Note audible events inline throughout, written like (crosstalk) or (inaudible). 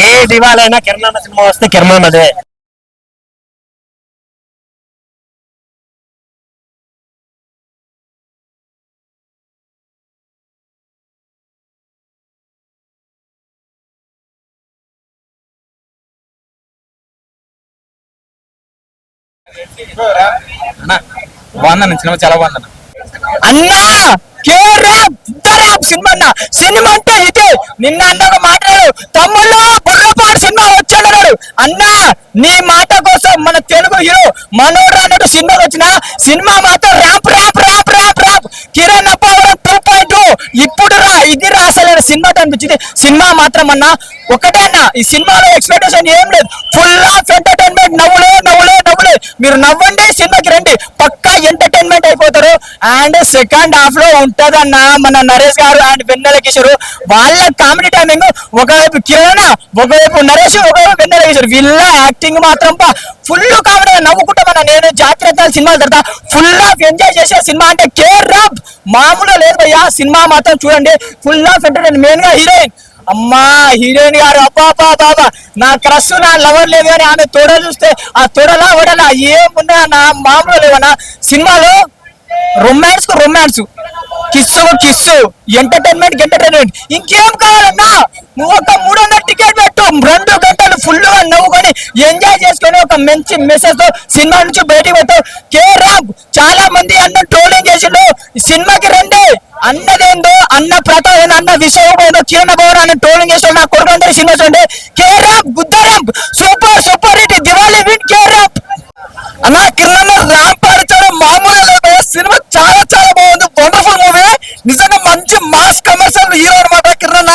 ఏ దివాలైనా Kiran cinema వస్తే కిరణ్ అదే బాగుందన్న సినిమా చాలా బాగుందన్న అన్నా. సినిమా సినిమా అంటే ఇదే నిన్న అన్నగా మాట్లాడు తమ్ముళ్ళు బుర్రపాడు సినిమా వచ్చాడన్నాడు అన్నా నీ మాట కోసం మన తెలుగు హీరో మనోడు అన్నట్టు సినిమా వచ్చిన సినిమా మాత్రం rap rap rap rap rap Kiran Abbavaram two point ఇప్పుడు రా ఇది రా సినిమా అనిపించింది. సినిమా మాత్రం అన్న ఒకటే అన్న ఈ సినిమాలో ఎక్స్పెక్టేషన్ ఏం లేదు. ఫుల్ ఆఫ్ ఎంటర్టైన్మెంట్ నవ్వులే నవ్వులే నవ్వులే. మీరు నవ్వండి సినిమాకి రండి. పక్కా ఎంటర్టైన్మెంట్ అయిపోతారు. అండ్ సెకండ్ హాఫ్లో ఉంటదన్న మన నరేష్ గారు అండ్ వెన్నెల కిషోర్. వాళ్ళ కామెడీ టైమింగ్ ఒకవైపు కిరణ్ ఒకవైపు నరేష్ ఒకవైపు వెన్నెల కిషోర్. వీళ్ళ యాక్టింగ్ మాత్రం ఫుల్ కామెడీ నవ్వుకుంటామన్న నేను జాగ్రత్త సినిమాలు తర్వాత ఫుల్ ఆఫ్ ఎంజాయ్ చేసే సినిమా అంటే కేర్ రాబ్ మామూలు లేదు భయ్యా సినిమా మాత్రం చూడండి. ఫుల్ ఆఫ్ ఎంటర్టైన్ మెయిన్గా హీరోయిన్. అమ్మా హీరోయిన్ గారు అబ్బాబా బాబా నా క్రష్ నా లవర్ లేదు కానీ ఆమె తోడ చూస్తే ఆ తోడలా ఓడలా ఏమున్నా నా మామూలు లేవనా? సినిమాలో రొమాన్స్కు romance kiss kiss entertainment entertainment ఇంకేం కావాలన్నా? నువ్వు ఒక మూడు వందల టికెట్ పెట్టు. రెండు గంటలు ఫుల్గా నవ్వుకొని ఎంజాయ్ చేసుకొని ఒక మంచి మెసేజ్తో సినిమా నుంచి బయటకు పోతావు. కే రామ్ చాలా మంది అన్న ట్రోలింగ్ చేసిండు సినిమాకి రండి. అన్నదేందో అన్న ప్రకారం అన్న విషయం ఏదో కిరణ్ భవన్ అని ట్రోలింగ్ చేసాడు నా కొడుకు అందరూ సింగర్స్ చూడండి కేరాప్ గుద్దరాప్ super super hit Diwali win care of అన్న కిరణ్ ర్యాంప్ ఆడిచాడు మామూలు లేదు సినిమా చాలా చాలా బాగుంది. వండర్ఫుల్ మూవీ నిజంగా మంచి మాస్ కమర్షియల్ హీరో అనమాట కిరణ్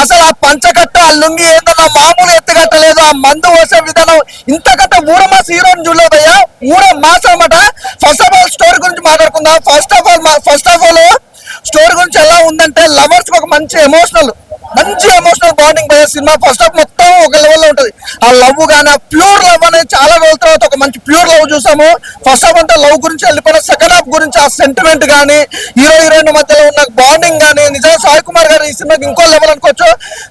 అసలు ఆ పంచకట్ట ఆ లుంగి ఏందన్నా మామూలు ఎత్తుగట్టలేదు ఆ మందు పోసే విధానం ఇంతకంటే ఊర మాస్ హీరోని చూడలేదయ్యా. ఊర మాస్ అనమాట ఫస్ట్ ఆఫ్ ఆల్ స్టోరీ గురించి మాట్లాడుకుందాం. First of all first of all అంటే లవర్స్ ఒక మంచి ఎమోషనల్ మంచి ఎమోషనల్ బాండింగ్ పోయే సినిమా ఫస్ట్ హాఫ్ మొత్తం ఒక లెవెల్లో ఉంటుంది. ఆ లవ్ కానీ ఆ ప్యూర్ లవ్ అనేది చాలా రోజుల తర్వాత ఒక మంచి ప్యూర్ లవ్ చూసాము. ఫస్ట్ హాఫ్ అంటే లవ్ గురించి వెళ్ళిపోయిన సెకండ్ హాఫ్ గురించి ఆ సెంటిమెంట్ కానీ హీరో హీరోయిన్ మధ్యలో ఉన్న బాండింగ్ కానీ నిజంగా సాయి కుమార్ గారు ఈ సినిమాకి ఇంకో లెవెల్ అనుకోవచ్చు.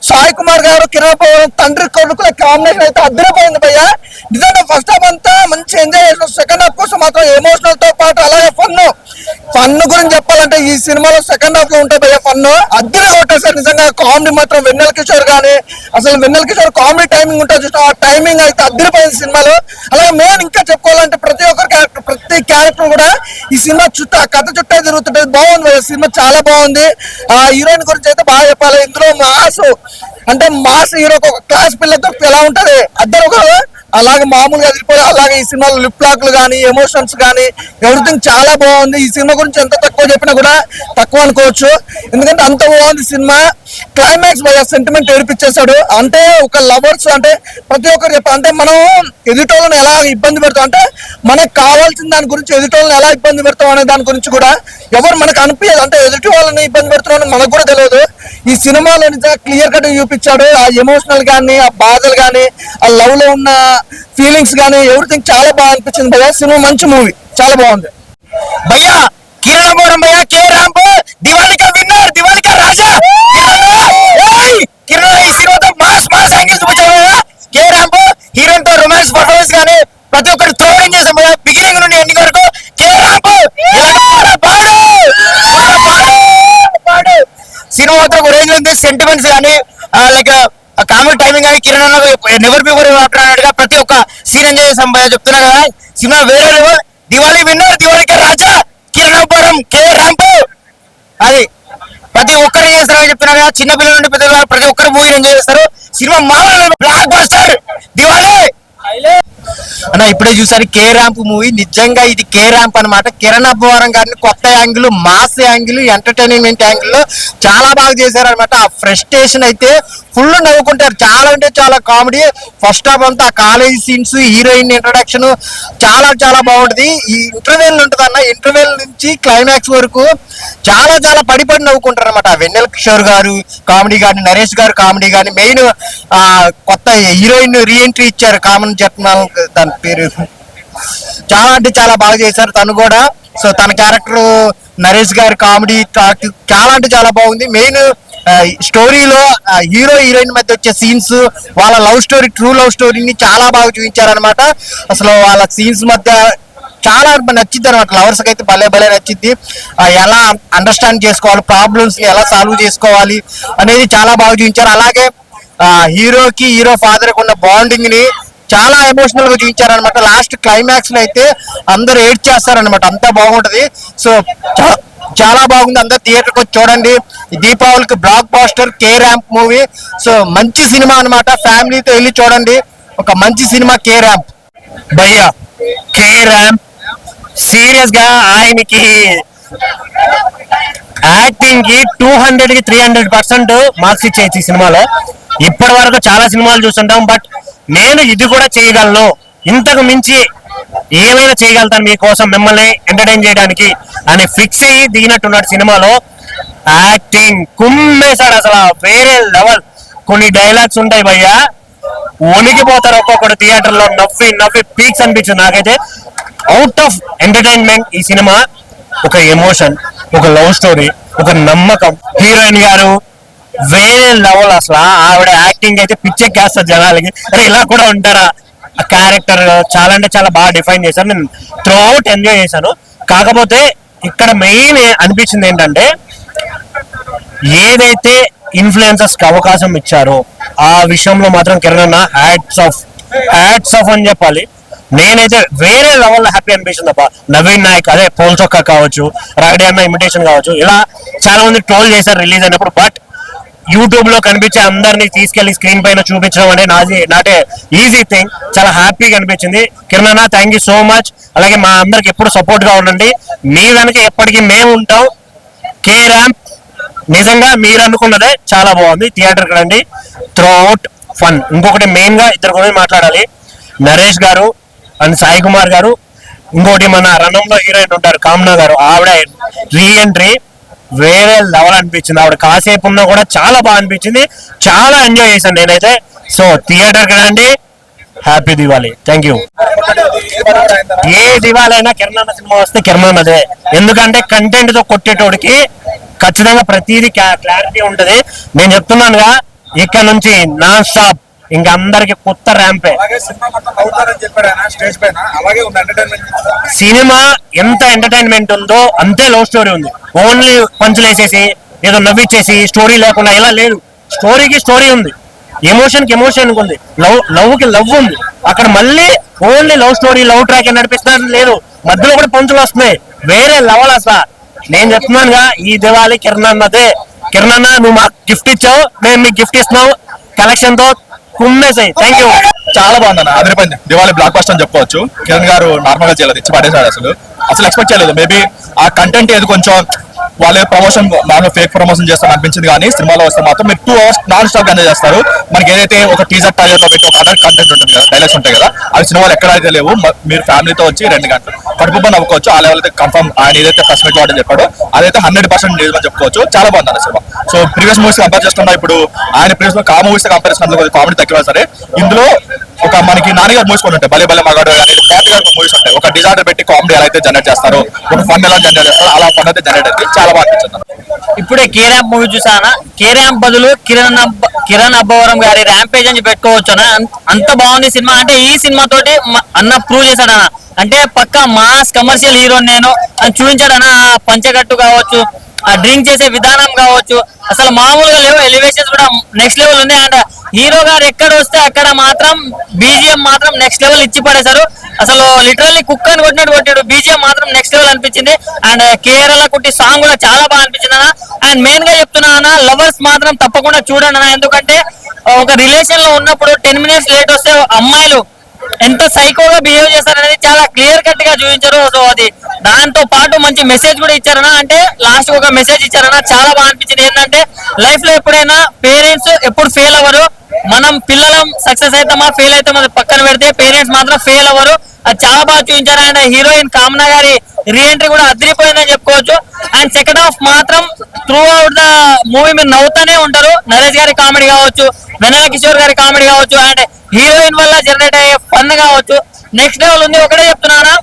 సాయి కుమార్ గారు కిరణ్ పవన్ తండ్రి కొడుకుల కాంబినేషన్ అయితే అద్దరిపోయింది భయ్య. నిజంగా ఫస్ట్ హాఫ్ అంతా మంచి ఎంజాయ్ చేసిన. సెకండ్ హాఫ్ కోసం మాత్రం ఎమోషనల్తో పాటు అలాగే ఫన్ ఫన్ గురించి చెప్పాలంటే ఈ సినిమాలో సెకండ్ హాఫ్లో ఉంటాయి భయ్య ఫన్ అద్దె సార్ నిజంగా కామెడీ మాత్రం వెన్నెల కిషోర్ గానీ అసలు వెన్నెల కిషోర్ కామెడీ టైమింగ్ ఉంటుంది చూసిన ఆ టైమింగ్ అయితే అద్దరిపోయింది సినిమాలో. అలాగే మెయిన్ ఇంకా చెప్పుకోవాలంటే ప్రతి ఒక్కరి క్యారెక్టర్ ప్రతి క్యారెక్టర్ కూడా ఈ సినిమా చుట్టూ ఆ కథ చుట్టే తిరుగుతుంటది. బాగుంది సినిమా చాలా బాగుంది. ఆ హీరోయిన్ గురించి అయితే బాగా చెప్పాలి. ఇందులో మాస్ అంటే మాస్ హీరో ఒక క్లాస్ పిల్లతో ఎలా ఉంటది? అద్దరు ఒక అలాగే మామూలుగా వెళ్ళిపోయి అలాగే ఈ సినిమాలో లిప్ లాక్లు కానీ ఎమోషన్స్ కానీ ఎవ్రీథింగ్ చాలా బాగుంది. ఈ సినిమా గురించి ఎంత తక్కువ చెప్పినా కూడా తక్కువ అనుకోవచ్చు. ఎందుకంటే అంత బాగుంది సినిమా. క్లైమాక్స్ సెంటిమెంట్ ఏడిపించేశాడు అంటే ఒక లవర్స్ అంటే ప్రతి ఒక్కరు చెప్పారు అంటే మనం ఎదుటోళ్ళని ఎలా ఇబ్బంది పెడతాం? అంటే మనకు కావాల్సిన దాని గురించి ఎదుటోళ్ళని ఎలా ఇబ్బంది పెడతాం అనే దాని గురించి కూడా ఎవరు మనకు అనిపించదు అంటే ఎదుటి వాళ్ళని ఇబ్బంది పెడుతున్నామని మనకు కూడా తెలియదు. ఈ సినిమాలో నిజంగా క్లియర్ కట్ చూపించాడు. ఆ ఎమోషనల్ కానీ ఆ బాధలు కానీ ఆ లవ్లో ఉన్న ఫీలింగ్స్ కానీ ఎవ్రీథింగ్ చాలా బాగా అనిపించింది భయ్యా సినిమా మంచి మూవీ చాలా బాగుంది భయ్యా కిరణ్ బోరం భయ్యా కే రాంబో దివాళికా విన్నర్ దివాళిక రాజా కిరణ్ ఈ సినిమాతో మాస్ మాస్ యాంగిల్ చూపించాడు కదా కే రాంబో హీరోయిన్తో రొమాన్స్ పర్ఫార్మెన్స్ కానీ ప్రతి ఒక్కరు త్రోలింగ్ చేసాం భయ్యా బిగినింగ్ నుండి ఎండింగ్ వరకు కే రాంబో ఎక్కడ ఒక రేంజ్ ఉంది సెంటిమెంట్ కానీ లైక్ కామెడీ టైమింగ్ కానీ కిరణ్ అన్న నెవర్ బిఫోర్ అన్నట్టుగా ప్రతి ఒక్క చెప్తున్నా కదా. సినిమా వేరే దివాళీ విన్నా దివాళికి రాజా కిరణపురం కే రాంపు. అది ప్రతి ఒక్కరు చేస్తారని చెప్తున్నా కదా. చిన్నపిల్లల నుండి పెద్ద ప్రతి ఒక్కరు మూవీ ఎంజాయ్ చేస్తారు. సినిమా మామూలు బ్లాక్ బస్టర్. దివాళీ అన్న ఇప్పుడే చూసారు కే ర్యాంప్ మూవీ నిజంగా ఇది కే ర్యాంప్ అనమాట కిరణ్ అబ్బవరం గారిని కొత్త యాంగిల్ మాస్ యాంగిల్ ఎంటర్టైన్మెంట్ యాంగిల్లో చాలా బాగా చేశారు అనమాట ఆ ఫ్రస్ట్రేషన్ అయితే ఫుల్ నవ్వుకుంటారు. చాలా అంటే చాలా కామెడీ ఫస్ట్ హాఫ్ అంతా కాలేజ్ సీన్స్ హీరోయిన్ ఇంట్రడక్షన్ చాలా చాలా బాగుంటది. ఈ ఇంటర్వెల్ ఉంటుంది అన్న ఇంటర్వెల్ నుంచి క్లైమాక్స్ వరకు చాలా చాలా పడిపడి నవ్వుకుంటారు అనమాట వెన్నెల కిషోర్ గారు కామెడీ కానీ నరేష్ గారు కామెడీ కానీ మెయిన్ కొత్త హీరోయిన్ రీఎంట్రీ ఇచ్చారు. కామన్ జట్నాల్ దాని పేరు చాలా అంటే చాలా బాగా చేశారు. తను కూడా. సో తన క్యారెక్టర్ నరేష్ గారి కామెడీ చాలా అంటే చాలా బాగుంది. మెయిన్ స్టోరీలో హీరో హీరోయిన్ మధ్య వచ్చే సీన్స్ వాళ్ళ లవ్ స్టోరీ ట్రూ లవ్ స్టోరీని చాలా బాగా చూపించారనమాట అసలు వాళ్ళ సీన్స్ మధ్య చాలా నచ్చింది అనమాట లవర్స్ అయితే భలే భలే నచ్చింది. ఎలా అండర్స్టాండ్ చేసుకోవాలి ప్రాబ్లమ్స్ని ఎలా సాల్వ్ చేసుకోవాలి అనేది చాలా బాగా చూపించారు. అలాగే హీరోకి హీరో ఫాదర్కి ఉన్న బాండింగ్ని చాలా ఎమోషనల్గా చూపించారనమాట లాస్ట్ క్లైమాక్స్లో అయితే అందరూ ఏడ్ చేస్తారనమాట అంతా బాగుంటది. సో చాలా బాగుంది. అందరు థియేటర్కి వచ్చి చూడండి. దీపావళికి blockbuster K ramp movie so మంచి సినిమా అన్నమాట. ఫ్యామిలీతో వెళ్ళి చూడండి. ఒక మంచి సినిమా కే ర్యాంప్ భయ్యా. కే ర్యాంప్ సీరియస్గా ఆయనకి యాక్టింగ్కి టూ హండ్రెడ్కి త్రీ హండ్రెడ్ పర్సెంట్ మార్క్స్ ఇచ్చేయచ్చు ఈ సినిమాలో. ఇప్పటి వరకు చాలా సినిమాలు చూస్తుంటాం బట్ నేను ఇది కూడా చేయగలను. ఇంతకు మించి ఏమైనా చేయగలుగుతాను మీకోసం మిమ్మల్ని ఎంటర్టైన్ చేయడానికి. అని ఫిక్స్ అయ్యి దిగినట్టున్నాడు సినిమాలో. యాక్టింగ్ కుమ్మేశాడు అసలు. వేరే లెవెల్ కొన్ని డైలాగ్స్ ఉంటాయి భయ్యా. వణికిపోతారు ఒక్కొక్కటి థియేటర్లో. నవ్వి నవ్వి పీక్స్ అనిపించింది నాకైతే. అవుట్ ఆఫ్ ఎంటర్టైన్మెంట్ ఈ సినిమా. ఒక ఎమోషన్ ఒక లవ్ స్టోరీ ఒక నమ్మకం. హీరోయిన్ గారు వేరే లెవెల్ అసలు. ఆవిడ యాక్టింగ్ అయితే పిచ్చెక్కేస్తారు జనాలకి. అరే ఇలా కూడా ఉంటారా? ఆ క్యారెక్టర్ చాలా అంటే చాలా బాగా డిఫైన్ చేశారు. నేను త్రూ అవుట్ ఎంజాయ్ చేశాను. కాకపోతే ఇక్కడ మెయిన్ అనిపించింది ఏంటంటే ఏదైతే ఇన్ఫ్లుయెన్సర్స్కి అవకాశం ఇచ్చారో ఆ విషయంలో మాత్రం కిరణ్ అన్న హ్యాట్స్ ఆఫ్ హ్యాట్స్ ఆఫ్ అని చెప్పాలి. నేనైతే వేరే లెవెల్ హ్యాపీ అనిపించింది అబ్బా నవీన్ నాయక్ అదే పోల్ చొక్కా కావచ్చు రాగడి అన్న ఇమిటేషన్ కావచ్చు ఇలా చాలా మంది ట్రోల్ చేశారు రిలీజ్ అయినప్పుడు. బట్ యూట్యూబ్లో కనిపించే అందరినీ తీసుకెళ్ళి స్క్రీన్ పైన చూపించడం అంటే నాది నాటే ఈజీ థింగ్ చాలా హ్యాపీగా అనిపించింది. కిరణ్ అన్న థ్యాంక్ యూ సో మచ్ అలాగే మా అందరికి ఎప్పుడు సపోర్ట్గా ఉండండి. మీ వెనక ఎప్పటికీ మేము ఉంటాం. కే ర్యాంప్ నిజంగా మీరు అనుకున్నదే చాలా బాగుంది. థియేటర్ రండి త్రూఅవుట్ ఫన్ ఇంకొకటి మెయిన్గా ఇద్దరు గురించి మాట్లాడాలి. నరేష్ గారు అండ్ సాయి కుమార్ గారు. ఇంకోటి మన రణంలో హీరోయిన్ ఉంటారు. కామ్నా గారు. ఆవిడ రీ ఎంట్రీ వేరే లెవెల్ అనిపించింది. ఆవిడ కాసేపు ఉన్నా కూడా చాలా బాగా అనిపించింది. చాలా ఎంజాయ్ చేశాను నేనైతే. సో థియేటర్కి రండి హ్యాపీ దివాళి థ్యాంక్ యూ ఏ దివాళి అయినా కిరణ్ సినిమా వస్తే కిరణ్ అన్నదే ఎందుకంటే కంటెంట్తో కొట్టేటోడికి ఖచ్చితంగా ప్రతిదీ క్లారిటీ ఉంటది. నేను చెప్తున్నానుగా ఇక్కడ నుంచి నాన్ స్టాప్ ఇంకా అందరికి కొత్త ర్యాంపే సినిమా ఎంత ఎంటర్టైన్మెంట్ ఉందో అంతే లవ్ స్టోరీ ఉంది. ఓన్లీ పంచులు వేసేసి ఏదో నవ్విచ్చేసి స్టోరీ లేకుండా ఇలా లేదు. స్టోరీకి స్టోరీ ఉంది. ఎమోషన్కి ఎమోషన్ ఉంది. లవ్ లవ్కి లవ్ ఉంది. అక్కడ మళ్ళీ only love story love track నడిపిస్తున్నారు లేదు. మధ్యలో కూడా పంచులు వస్తున్నాయి. వేరే లెవెల్ అసలు నేను చెప్తున్నానుగా ఈ దివాళి కిరణ్ అన్నదే. కిరణ్ అన్న నువ్వు మాకు గిఫ్ట్ ఇచ్చావు. మేము మీకు గిఫ్ట్ ఇస్తున్నావు కలెక్షన్తో కుమ్మేసాయి థ్యాంక్ యూ చాలా బాగుంది అదిరిపోయింది. దివాళి బ్లాక్ బస్టర్ అని చెప్పుకోవచ్చు. కిరణ్ గారు నార్మల్గా చేయలేదు. ఇచ్చి పడేశాడు అసలు. అసలు ఎక్స్పెక్ట్ చేయలేదు. మేబీ ఆ కంటెంట్ ఏది కొంచెం వాళ్ళే ప్రమోషన్ బాగా ఫేక్ ప్రమోషన్ చేస్తాను అనిపించింది కానీ సినిమాలో వస్తే మాత్రం మీరు two hours non stop enjoy చేస్తారు. మనకి ఏదైతే ఒక టీజర్ టైజర్లో పెట్టి ఒక అదర్ కంటెంట్ ఉంటుంది కదా డైలాగ్స్ ఉంటాయి కదా అవి సినిమాలు ఎక్కడైతే లేవు మీరు ఫ్యామిలీతో వచ్చి రెండు గంటలు కడుపు నవ్వుకోవచ్చు ఆ లెవెల్ అయితే కన్ఫర్మ్ ఆయన ఏదైతే ఫస్ట్ మెట్ అని చెప్పాడు అదైతే హండ్రెడ్ పర్సెంట్ నిజమని చెప్పుకోవచ్చు. చాలా బాగుంది cinema. So previous movies compare చేస్తున్నా ఇప్పుడు ఆయన ప్రీవియస్లో కా మూవీస్ కంపేర్ చేసినప్పుడు కామెడీ తక్కువ సరే. ఇందులో ఒక మనకి నాన్నగారు మూవీస్ బలే ఉంటాయి భలే భలే మగాడు కానీ పార్టీ గారు మూవీస్ ఉంటాయి ఒక డిజార్డర్ పెట్టి కామెడీ ఎలా అయితే జనరేట్ చేస్తారో ఒక ఫన్ ఎలా జనరేట్ చేస్తారో అలా ఫన్ అయితే జనరేట్ అయితే చాలా బాగా అనిపించింది ఇప్పుడే కేరామ్ మూవీ చూసానా? కేరామ్ బదులు కిరణ్ కిరణ్ అబ్బవరం గారి ర్యాంపేజ్ అని పెట్టుకోవచ్చు అన్న అంత బాగుంది సినిమా. అంటే ఈ సినిమా తోటి అన్న ప్రూవ్ చేశాడన్న అంటే పక్క మాస్ కమర్షియల్ హీరో నేను అని చూపించాడన్న పంచగట్టు కావచ్చు ఆ డ్రింక్ చేసే విధానం కావచ్చు. అసలు మామూలుగా లేవు. ఎలివేషన్స్ కూడా నెక్స్ట్ లెవెల్ ఉన్నాయి. అండ్ హీరో గారు ఎక్కడ వస్తే అక్కడ మాత్రం బీజిఎం మాత్రం నెక్స్ట్ లెవెల్ ఇచ్చి పడేశారు. అసలు లిటరల్లీ కుక్ అని కొట్టినట్టు కొట్టాడు. బీజిఎం మాత్రం నెక్స్ట్ లెవెల్ అనిపించింది. అండ్ కేరళ కుట్టి సాంగ్ కూడా చాలా బాగా అనిపించింది అన్న. అండ్ మెయిన్గా చెప్తున్నా లవర్స్ మాత్రం తప్పకుండా చూడండి అన్న. ఎందుకంటే ఒక రిలేషన్లో ఉన్నప్పుడు టెన్ మినిట్స్ లేట్ వస్తే అమ్మాయిలు ఎంత సైకోగా బిహేవ్ చేశారనేది చాలా క్లియర్ కట్గా చూపించారు. సో అది దాంతో పాటు మంచి మెసేజ్ కూడా ఇచ్చారనా? అంటే లాస్ట్ ఒక మెసేజ్ ఇచ్చారనా? చాలా బాగా అనిపించింది. ఏంటంటే లైఫ్లో ఎప్పుడైనా పేరెంట్స్ ఎప్పుడు ఫెయిల్ అవ్వరు. మనం పిల్లలం సక్సెస్ అవుతామా ఫెయిల్ అవుతామా పక్కన పెడితే పేరెంట్స్ మాత్రం ఫెయిల్ అవ్వరు. అది చాలా బాగా చూపించారు అండ్ హీరోయిన్ కామనా గారి రీఎంట్రీ కూడా అదిరిపోయిందని చెప్పుకోవచ్చు. అండ్ సెకండ్ హాఫ్ మాత్రం త్రూ అవుట్ ద మూవీ మీరు నవ్వుతూనే ఉంటారు. నరేష్ గారి కామెడీ కావచ్చు వినాయక్ కిషోర్ గారి కామెడీ కావచ్చు అండ్ హీరోయిన్ వల్ల జనరేట్ అయ్యే ఫన్ కావచ్చు. నెక్స్ట్ లెవెల్ ఉంది ఒకటే చెప్తున్నానా.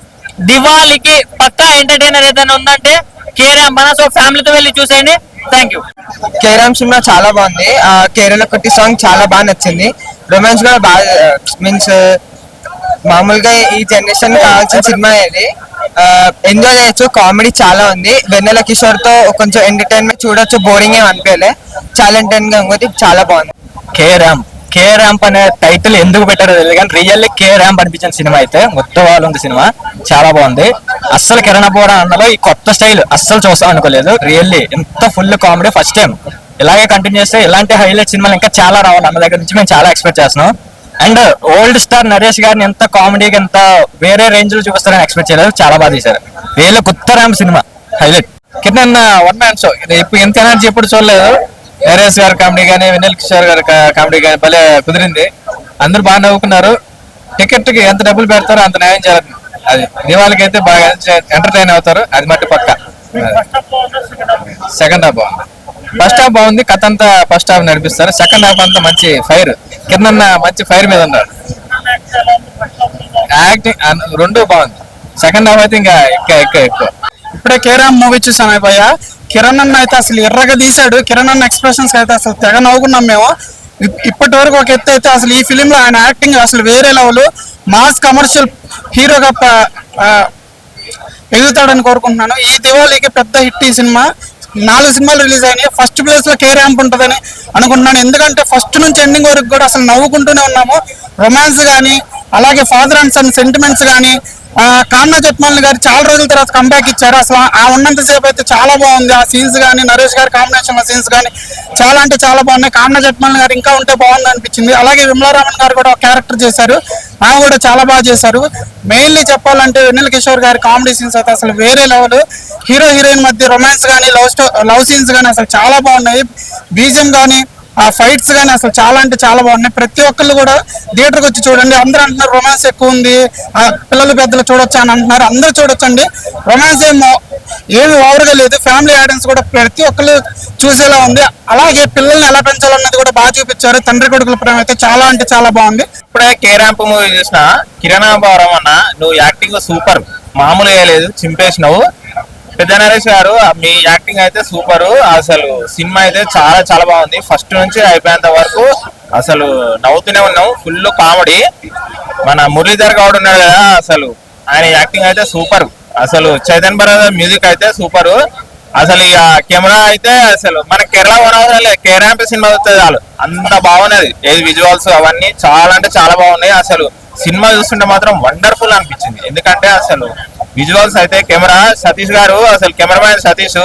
దివాళికి పక్కా ఎంటర్టైనర్ ఏదైనా ఉందంటే కేరే మనసు సో ఫ్యామిలీతో వెళ్ళి చూసేయండి. థ్యాంక్ యూ కేరామ్ సినిమా చాలా బాగుంది. కేరళ కొట్టి సాంగ్ చాలా బాగా నచ్చింది. రొమాన్స్ కూడా బాగా మీన్స్ మామూలుగా ఈ జనరేషన్ కావాల్సిన సినిమా ఇది. ఎంజాయ్ చేయొచ్చు. కామెడీ చాలా ఉంది. వెన్నెల కిషోర్తో కొంచెం ఎంటర్టైన్మెంట్ చూడొచ్చు. బోరింగ్ ఏం అనిపించలే. చాలా ఎంటర్టైన్గా ఉంది చాలా బాగుంది. కేరామ్ కే ర్యాంప్ అనే టైటిల్ ఎందుకు పెట్టారో తెలియదు కానీ రియల్లీ కే ర్యాంప్ అనిపించిన సినిమా అయితే మొత్తం వాళ్ళు ఉంది సినిమా. చాలా బాగుంది. అస్సలు కిరణ్ బోరా అన్నలో ఈ కొత్త స్టైల్ అస్సలు చూస్తాం అనుకోలేదు. రియల్లీ ఎంత ఫుల్ కామెడీ ఫస్ట్ టైం ఇలాగే కంటిన్యూ చేస్తే ఇలాంటి హైలైట్ సినిమాలు ఇంకా చాలా రావాలి. అన్న దగ్గర నుంచి మేము చాలా ఎక్స్పెక్ట్ చేస్తున్నాం. అండ్ ఓల్డ్ స్టార్ నరేష్ గారిని ఎంత కామెడీగా ఎంత వేరే రేంజ్లో చూపిస్తారని ఎక్స్పెక్ట్ చేయలేదు. చాలా బాగా తీశారు. రియల్లీ కొత్త ర్యాంప్ సినిమా. హైలైట్ కింద వన్ మ్యాన్ షో ఇప్పుడు ఎంత ఎనర్జీ ఎప్పుడు చూడలేదు. ఏరేస్ గారి కామెడీ కానీ వినల్ కిషోర్ గారి కామెడీ కానీ భలే కుదిరింది. అందరూ బాగా నవ్వుకున్నారు. టికెట్కి ఎంత డబ్బులు పెడతారో అంత న్యాయం చేయాలి అది దివాళికి అయితే బాగా ఎంటర్టైన్ అవుతారు. అది మట్టి పక్క. సెకండ్ హాఫ్ బాగుంది. ఫస్ట్ హాఫ్ బాగుంది. కథ అంతా ఫస్ట్ హాఫ్ నడిపిస్తారు. సెకండ్ హాఫ్ అంతా మంచి ఫైర్. కింద మంచి ఫైర్ మీద ఉన్నారు యాక్టింగ్ రెండు బాగుంది. సెకండ్ హాఫ్ అయితే ఇంకా ఎక్కువ ఎక్కువ ఎక్కువ. ఇప్పుడే కేరామ్ మూవీ చూసాం అయిపోయ. కిరణ్ అన్న అయితే అసలు ఎర్రగా తీశాడు. కిరణ్ అన్న ఎక్స్ప్రెషన్స్ అయితే అసలు తెగ నవ్వుకున్నాం మేము. ఇప్పటి వరకు ఒక ఎత్తు అయితే అసలు ఈ ఫిలిం లో ఆయన యాక్టింగ్ అసలు వేరే లెవెల్ మాస్ కమర్షియల్ హీరోగా ఎదుగుతాడని కోరుకుంటున్నాను. ఈ దివాళీకి పెద్ద హిట్ ఈ సినిమా. నాలుగు సినిమాలు రిలీజ్ అయినాయి. ఫస్ట్ ప్లేస్లో కే ర్యాంప్ ఉంటుందని అనుకుంటున్నాను. ఎందుకంటే ఫస్ట్ నుంచి ఎండింగ్ వరకు కూడా అసలు నవ్వుకుంటూనే ఉన్నాము. రొమాన్స్ కానీ అలాగే ఫాదర్ అండ్ సన్ సెంటిమెంట్స్ కానీ కాన్నా జట్మాల్ గారు చాలా రోజుల తర్వాత కంబ్యాక్ ఇచ్చారు. అసలు ఆ ఉన్నంత సేపు అయితే చాలా బాగుంది. ఆ సీన్స్ కానీ నరేష్ గారి కాంబినేషన్ సీన్స్ కానీ చాలా అంటే చాలా బాగున్నాయి. కాన్నా జట్మాల్ గారు ఇంకా ఉంటే బాగుంది అనిపించింది. అలాగే విమలారామన్ గారు కూడా క్యారెక్టర్ చేశారు. ఆమె కూడా చాలా బాగా చేశారు. మెయిన్లీ చెప్పాలంటే వెన్నెల కిషోర్ గారి కామెడీ సీన్స్ అయితే అసలు వేరే లెవెల్ హీరో హీరోయిన్ మధ్య రొమాన్స్ కానీ లవ్ స్టో లవ్ సీన్స్ కానీ అసలు చాలా బాగున్నాయి. బీజం కానీ ఆ ఫైట్స్ కానీ అసలు చాలా అంటే చాలా బాగున్నాయి. ప్రతి ఒక్కళ్ళు కూడా థియేటర్కి వచ్చి చూడండి. అందరూ అంటున్నారు రొమాన్స్ ఎక్కువ ఉంది. ఆ పిల్లలు పెద్దలు చూడొచ్చు? అని అంటున్నారు. అందరూ చూడొచ్చండి. రొమాన్స్ ఏమో ఏమి ఓవర్గా లేదు. ఫ్యామిలీ ఆడియన్స్ కూడా ప్రతి ఒక్కళ్ళు చూసేలా ఉంది. అలాగే పిల్లల్ని ఎలా పెంచాలన్నది కూడా బాగా చూపించారు. తండ్రి కొడుకుల ప్రేమ అయితే చాలా అంటే చాలా బాగుంది. ఇప్పుడే కేరాంప్ మూవీ చూసిన కిరణా బావరం అన్న నువ్వు యాక్టింగ్ సూపర్ మామూలుగా లేదు. చింపేసినావు. పెద్ద నరేష్ గారు మీ యాక్టింగ్ అయితే సూపర్ అసలు సినిమా అయితే చాలా చాలా బాగుంది. ఫస్ట్ నుంచి అయిపోయేంత వరకు అసలు నవ్వుతూనే ఉన్నాం. Full comedy. మన మురళీధర్ గౌడ్ ఉన్నాడు కదా అసలు. ఆయన యాక్టింగ్ అయితే సూపర్. అసలు చైతన్ భరత్ మ్యూజిక్ అయితే సూపర్. అసలు ఇక కెమెరా అయితే అసలు మన కేరళ వనవరాలే కేరాంప సినిమా వస్తే చాలు. అంత బాగున్నది. ఏది విజువల్స్ అవన్నీ చాలా అంటే చాలా బాగున్నాయి. అసలు సినిమా చూస్తుంటే మాత్రం వండర్ఫుల్ అనిపించింది. ఎందుకంటే అసలు విజువల్స్ అయితే కెమెరా సతీష్ గారు అసలు కెమెరామ్యాన్ సతీష్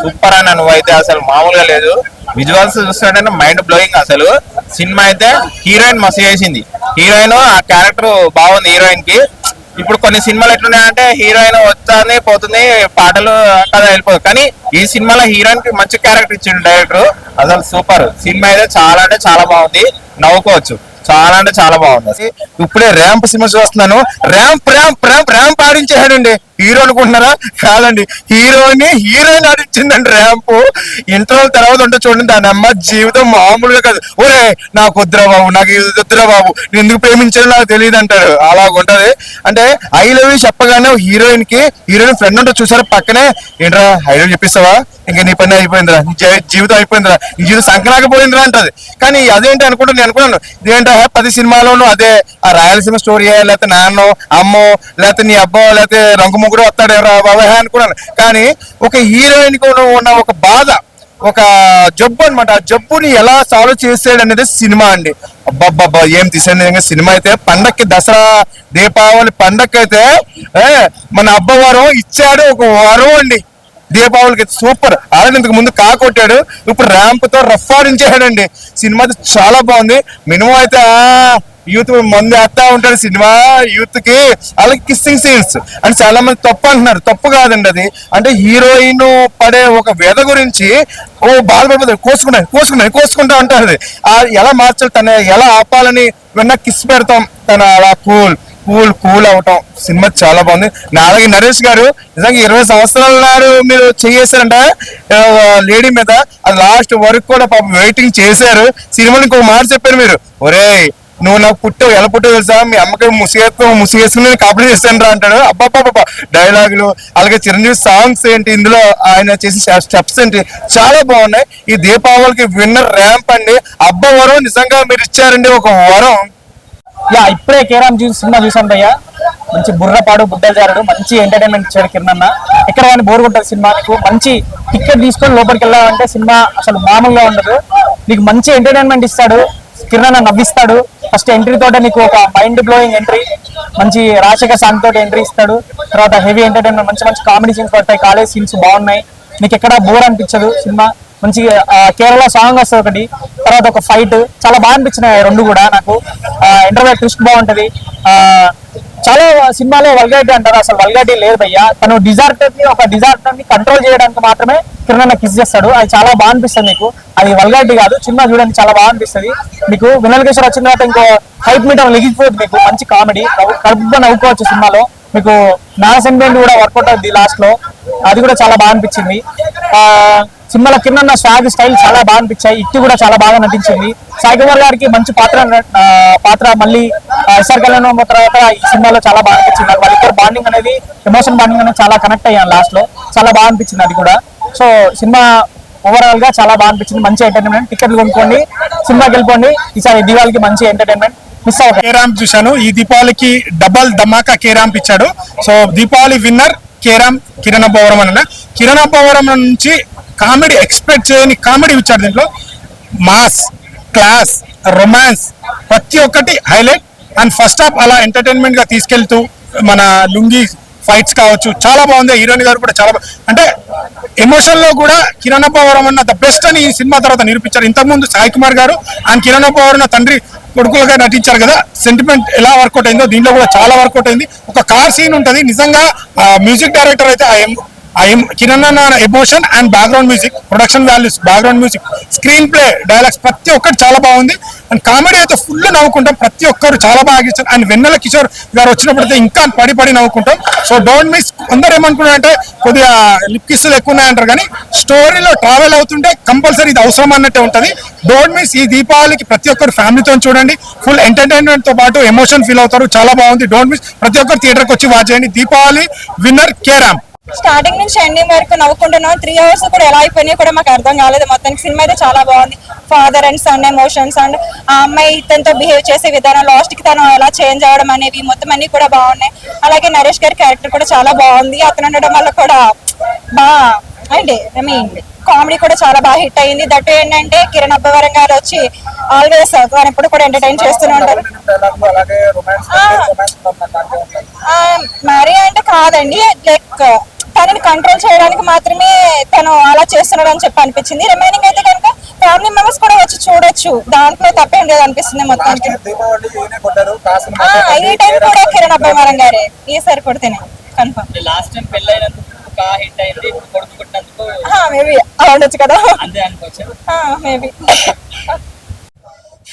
సూపర్ అన్న నువ్వు అయితే అసలు మామూలుగా లేదు. విజువల్స్ చూస్తుంటే మైండ్ బ్లోయింగ్ అసలు. సినిమా అయితే హీరోయిన్ మస్తు చేసింది. హీరోయిన్ ఆ క్యారెక్టర్ బాగుంది హీరోయిన్కి ఇప్పుడు కొన్ని సినిమాలు ఎట్లున్నాయంటే హీరోయిన్ వస్తానే పోతుంది పాటలు కదా వెళ్ళిపోతుంది కానీ ఈ సినిమాలో హీరోయిన్కి మంచి క్యారెక్టర్ ఇచ్చిండు డైరెక్టర్. అసలు సూపర్. సినిమా అయితే చాలా అంటే చాలా బాగుంది. నవ్వుకోవచ్చు. చాలా అంటే చాలా బాగుంది. ఇప్పుడే ర్యాంప్ సినిమా చూస్తున్నాను. ర్యాంప్ ర్యాంప్ ర్యాంప్ ర్యాంప్ ఆడించేసాడండి హీరో అనుకుంటున్నారా? కాదండి. హీరోని హీరోయిన్ ఆడించిందండి ర్యాంప్. ఇంటర్వల్ తర్వాత ఉంటే చూడండి దాని అమ్మ జీవితం మామూలుగా కాదు. ఓరే నాకు వద్దురా బాబు నాకు ఇది వద్దురా బాబు. నేను ఎందుకు ప్రేమించాలో నాకు తెలియదు అంటారు అలా ఉంటది. అంటే ఐ లవ్ యూ చెప్పగానే హీరోయిన్కి హీరోయిన్ ఫ్రెండ్ ఉంటే చూసారా పక్కనే? ఏంట్రా ఐ లవ్ చెప్పిస్తావా? ఇంకా నీ పని అయిపోయిందిరా. నీ జీవితం అయిపోయిందిరా. నీ జీవితం సంకనాకపోయిందిరా అంటది. కానీ అదేంటి అనుకుంటా నేను అనుకున్నాను. ఇదేంటి పది సినిమాలోనూ అదే ఆ రాయలసీమ స్టోరీ లేకపోతే నాన్నో అమ్మో లేకపోతే నీ అబ్బో లేకపోతే రంగు ముగ్గురు వస్తాడు బాబా అనుకున్నాను. కానీ ఒక హీరోయిన్ కూడా ఉన్న ఒక బాధ ఒక జబ్బు అనమాట ఆ జబ్బుని ఎలా సాల్వ్ చేసాడు అనేది సినిమా అండి. అబ్బబ్బబ్బా ఏం తీసాడు నిజంగా సినిమా అయితే పండక్కి దసరా దీపావళి పండక్కి అయితే మన అబ్బవారం ఇచ్చాడు ఒక వరం అండి. దీపావళికి సూపర్. ఆల్రెడీ ఇంతకు ముందు కాకొట్టాడు ఇప్పుడు ర్యాంప్తో రఫ్ ఆడించాడండి సినిమా అయితే చాలా బాగుంది. మినిమం అయితే యూత్ మంది వేస్తా ఉంటాడు సినిమా యూత్కి. అలాగే కిస్సింగ్ సీన్స్ అని చాలా మంది తప్పు అంటున్నారు. తప్పు కాదండి అది. అంటే హీరోయిన్ పడే ఒక వేద గురించి ఓ బాధపడిపోతుంది కోసుకున్నాయి కోసుకున్నాయి కోసుకుంటా ఉంటారు అది. ఎలా మార్చాలి తన ఎలా ఆపాలని వెన్న కిస్ పెడతాం తన అలా కూల్ కూల్ కూల్ అవటం. సినిమా చాలా బాగుంది. నా నరేష్ గారు నిజంగా ఇరవై సంవత్సరాల నాడు మీరు చేసారంట లేడీ మీద. అది లాస్ట్ వరకు కూడా పాప వెయిటింగ్ చేశారు. సినిమాని ఇంకొక మాట చెప్పారు మీరు. ఒరేయ్ నువ్వు నాకు పుట్టు ఎలా పుట్టు తెలుసా? మీ అమ్మకి ముసిగేస్తూ ముసిగేసుకుని నేను కాపీ చేస్తాను రా అంటాడు అబ్బాబ్బా డైలాగులు అలాగే చిరంజీవి సాంగ్స్ ఏంటి ఇందులో ఆయన చేసిన స్టెప్స్ ఏంటి చాలా బాగున్నాయి. ఈ దీపావళికి విన్నర్ ర్యాంప్ అండి. అబ్బా వరం నిజంగా మీరు ఇచ్చారండి. ఒక వరం. యా ఇప్పుడే కేరామ్ చూసి సినిమా చూసాం భయ్య మంచి బుర్రపాడు బుడ్డలు జారుడు మంచి ఎంటర్టైన్మెంట్ ఇచ్చాడు కిరణ్ ఎక్కడ కానీ బోర్ కొట్టదు సినిమా. నీకు మంచి టికెట్ తీసుకొని లోపలికి వెళ్ళాలంటే సినిమా అసలు మామూలుగా ఉండదు. నీకు మంచి ఎంటర్టైన్మెంట్ ఇస్తాడు. కిరణ్ నవ్విస్తాడు. ఫస్ట్ ఎంట్రీ తోట నీకు ఒక మైండ్ బ్లోయింగ్ ఎంట్రీ మంచి రాజశేఖర్ సాంగ్ తోటి ఎంట్రీ ఇస్తాడు. తర్వాత హెవీ ఎంటర్టైన్మెంట్ మంచి మంచి కామెడీ సీన్స్ పడతాయి. కాలేజ్ సీన్స్ బాగున్నాయి. నీకు ఎక్కడ బోర్ అనిపించదు సినిమా. మంచి కేరళ సాంగ్ వస్తుంది ఒకటి. తర్వాత ఒక ఫైట్ చాలా బాగా అనిపించినాయి ఆ రెండు కూడా నాకు. ఇంటర్వ్యూ ట్విస్ట్ బాగుంటుంది. చాలా సినిమాలో వల్గారిటీ అంటారు. అసలు వల్గారిటీ లేదు భయ్యా. తను డిజార్టర్ని ఒక డిజార్టర్ని కంట్రోల్ చేయడానికి మాత్రమే కిరణ్ కిస్ చేస్తాడు. అది చాలా బాగా అనిపిస్తుంది మీకు. అది వల్గారిటీ కాదు. సినిమా చూడండి చాలా బాగా అనిపిస్తుంది. మీకు వినల్ కిషోర్ వచ్చిన తర్వాత ఇంకో హైట్ మీటర్ లెగిసిపోతుంది మీకు. మంచి కామెడీ కడుపుగా నవ్వుకోవచ్చు సినిమాలో. మీకు నా సెంటిమెంట్ కూడా వర్కౌట్ అవుతుంది లాస్ట్లో. అది కూడా చాలా బాగా అనిపించింది. ఆ సినిమాలో కింద స్వాగ్ స్టైల్ చాలా బాగా అనిపించాయి. ఇట్టి కూడా చాలా బాగా నటించింది. సాయి కుమార్ గారికి మంచి పాత్ర పాత్ర మళ్ళీ ఎస్ఆర్ కళ్యాణ్ తర్వాత ఈ సినిమాలో చాలా బాగా అనిపించింది. వాళ్ళ వాళ్ళిద్దరు బాండింగ్ అనేది ఎమోషన్ బాండింగ్ అనేది చాలా కనెక్ట్ అయ్యాను లాస్ట్లో. చాలా బాగా అనిపించింది అది కూడా. సో సినిమా ఓవరాల్గా చాలా బాగా అనిపించింది. మంచి ఎంటర్టైన్మెంట్ టికెట్లు కొనుక్కోండి సినిమాకి వెళ్ళిపోండి. ఈసారి దివాళికి మంచి ఎంటర్టైన్మెంట్ మిస్ కేరామ్ చూశాను. ఈ దీపావళికి డబల్ ధమాకా కేరామ్ ఇచ్చాడు. So Deepavali winner carrom Kiran Abbavaram అన్న. కిరణ్ అబ్బవరం నుంచి కామెడీ ఎక్స్పెక్ట్ చేయని కామెడీ ఇచ్చాడు దీంట్లో మాస్ క్లాస్ రొమాన్స్ ప్రతి ఒక్కటి హైలైట్. అండ్ ఫస్ట్ హాఫ్ అలా ఎంటర్టైన్మెంట్గా తీసుకెళ్తూ మన లుంగి ఫైట్స్ కావచ్చు చాలా బాగుంది. హీరోయిన్ గారు కూడా చాలా అంటే ఎమోషన్లో కూడా కిరణ్ పవరం అన్న ద బెస్ట్ అని ఈ సినిమా తర్వాత నిరూపించారు. ఇంతకుముందు సాయి కుమార్ గారు అండ్ కిరణ్ పవరం తండ్రి కొడుకులుగా నటించారు కదా. సెంటిమెంట్ ఎలా వర్కౌట్ అయిందో దీంట్లో కూడా చాలా వర్కౌట్ అయింది. ఒక కార్ సీన్ ఉంటుంది. నిజంగా మ్యూజిక్ డైరెక్టర్ అయితే ఆ ఎం- Kiran emotion and background music production values background music screenplay dialogues ప్రతి ఒక్కటి చాలా బాగుంది. అండ్ కామెడీ అయితే ఫుల్ నవ్వుకుంటాం. ప్రతి ఒక్కరు చాలా బాగా ఇచ్చారు అండ్ వెన్నెల కిషోర్ గారు వచ్చినప్పుడు అయితే ఇంకా పడి పడి నవ్వుకుంటాం. సో డోంట్ మిస్ అందరు ఏమనుకున్నారంటే కొద్దిగా లిప్ కిస్సులు ఎక్కువ ఉన్నాయంటారు కానీ స్టోరీలో ట్రావెల్ అవుతుంటే కంపల్సరీ ఇది అవసరం అన్నట్టే ఉంటుంది. డోంట్ మిస్ ఈ దీపావళికి ప్రతి ఒక్కరు ఫ్యామిలీతో చూడండి. ఫుల్ ఎంటర్టైన్మెంట్తో పాటు ఎమోషన్ ఫీల్ అవుతారు. చాలా బాగుంది. డోంట్ మిస్ ప్రతి ఒక్కరు థియేటర్కి వచ్చి వాచ్ చేయండి. దీపావళి విన్నర్ కేరామ్ స్టార్టింగ్ నుంచి ఎండింగ్ వరకు నవ్వుకుంటున్నాం. త్రీ అవర్స్ కూడా ఎలా అయిపోయినాయి కూడా మాకు అర్థం కాలేదు. మొత్తానికి సినిమా అయితే చాలా బాగుంది. Father and son emotions and ఆ అమ్మాయి తనతో బిహేవ్ చేసే విధానం లాస్ట్కి తను ఎలా చేంజ్ అవ్వడం అనేవి మొత్తం అన్ని కూడా బాగున్నాయి. అలాగే నరేష్ గారి క్యారెక్టర్ కూడా చాలా బాగుంది. అతను ఉండడం వల్ల కూడా బాగా అంటే ఐ మీన్ కామెడీ కూడా చాలా బాగా హిట్ అయింది. దట్ ఏంటంటే కిరణ్ అబ్బవరం గారు వచ్చి ఆల్వేస్ తను ఎప్పుడు కూడా ఎంటర్టైన్ చేస్తూనే ఉంటారు. మరి అంటే కాదండి. లైక్ తనని కంట్రోల్ చేయడానికి మాత్రమే తను అలా చేస్తున్నాడు అని చెప్పి అనిపించింది. రిమైనింగ్ అయితే కనుక ఫ్యామిలీ మెంబర్స్ కూడా వచ్చి చూడొచ్చు. దాంట్లో తప్పేం లేదు అనిపిస్తుంది ఆ, ఈ టైం కూడా కిరణ్ అబ్బాయి గారే. ఈసారి కొడితేనే. కన్ఫర్మ్ లాస్ట్ టైం పెళ్ళైనందుకు హిట్ అయింది. కొడుకు మేబీ అలా ఉండొచ్చు కదా. అంతే అనుకోవచ్చు? మేబీ (laughs)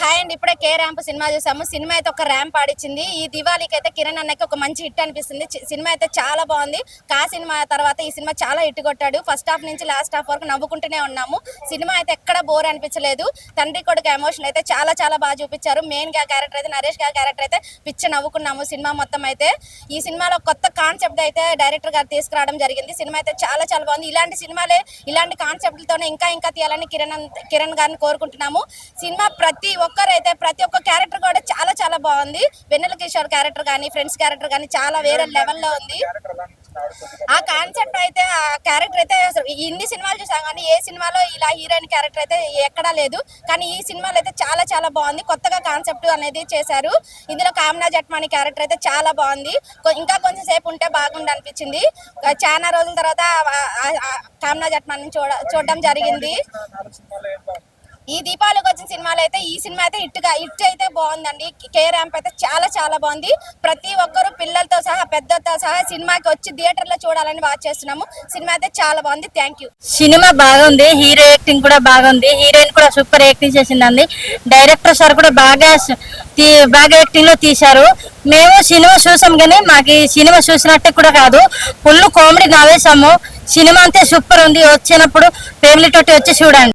హాయ్ అండి ఇప్పుడే కే ర్యాంప్ సినిమా చూసాము. సినిమా అయితే ఒక ర్యాంప్ ఆడిచ్చింది. ఈ దివాళీకి అయితే కిరణ్ అన్నకి ఒక మంచి హిట్ అనిపిస్తుంది. సినిమా అయితే చాలా బాగుంది. కా సినిమా తర్వాత ఈ సినిమా చాలా హిట్ కొట్టాడు. ఫస్ట్ హాఫ్ నుంచి లాస్ట్ హాఫ్ వరకు నవ్వుకుంటూనే ఉన్నాము. సినిమా అయితే ఎక్కడ బోర్ అనిపించలేదు. తండ్రి కొడుకు ఎమోషన్ అయితే చాలా చాలా బాగా చూపించారు. మెయిన్గా క్యారెక్టర్ అయితే నరేష్గా క్యారెక్టర్ అయితే పిచ్చి నవ్వుకున్నాము సినిమా మొత్తం అయితే. ఈ సినిమాలో కొత్త కాన్సెప్ట్ అయితే డైరెక్టర్ గారు తీసుకురావడం జరిగింది. సినిమా అయితే చాలా చాలా బాగుంది. ఇలాంటి సినిమాలే ఇలాంటి కాన్సెప్ట్లతోనే ఇంకా ఇంకా తీయాలని కిరణ్ కిరణ్ గారిని కోరుకుంటున్నాము. సినిమా ప్రతి ఒక్కరు అయితే ప్రతి ఒక్క క్యారెక్టర్ కూడా చాలా చాలా బాగుంది. వెన్నెల కిషోర్ క్యారెక్టర్ కానీ ఫ్రెండ్స్ క్యారెక్టర్ కానీ చాలా వేరే లెవెల్లో ఉంది. ఆ కాన్సెప్ట్ అయితే ఆ క్యారెక్టర్ అయితే అసలు ఇన్ని సినిమాలు చూసాం కానీ ఏ సినిమాలో ఇలా హీరోయిన్ క్యారెక్టర్ అయితే ఎక్కడా లేదు. కానీ ఈ సినిమాలో అయితే చాలా చాలా బాగుంది. కొత్తగా కాన్సెప్ట్ అనేది చేశారు. ఇందులో కామనా జట్మాని క్యారెక్టర్ అయితే చాలా బాగుంది. ఇంకా కొంచెం సేపు ఉంటే బాగుండి అనిపించింది. చాలా రోజుల తర్వాత కామనా జట్మాని చూడ చూడడం జరిగింది. ఈ దీపావళికి వచ్చిన సినిమాలు అయితే ఈ సినిమా అయితే హిట్గా హిట్ అయితే బాగుందండి. కే ర్యాంప్ అయితే చాలా చాలా బాగుంది. ప్రతి ఒక్కరు పిల్లలతో సహా పెద్దతో సహా సినిమాకి వచ్చి థియేటర్లో చూడాలని వాచ్ చేస్తున్నాము. సినిమా అయితే చాలా బాగుంది. Thank you. సినిమా బాగుంది. హీరో యాక్టింగ్ కూడా బాగుంది. హీరోయిన్ కూడా సూపర్ యాక్టింగ్ చేసిందండి. డైరెక్టర్ సార్ కూడా బాగా బాగా యాక్టింగ్లో తీశారు. మేము సినిమా చూసాం కానీ మాకు ఈ సినిమా చూసినట్టే కూడా కాదు. ఫుల్ కామెడీ నవ్వేసాము సినిమా అంతే సూపర్ ఉంది. వచ్చినప్పుడు ఫ్యామిలీ తోటి వచ్చి చూడండి.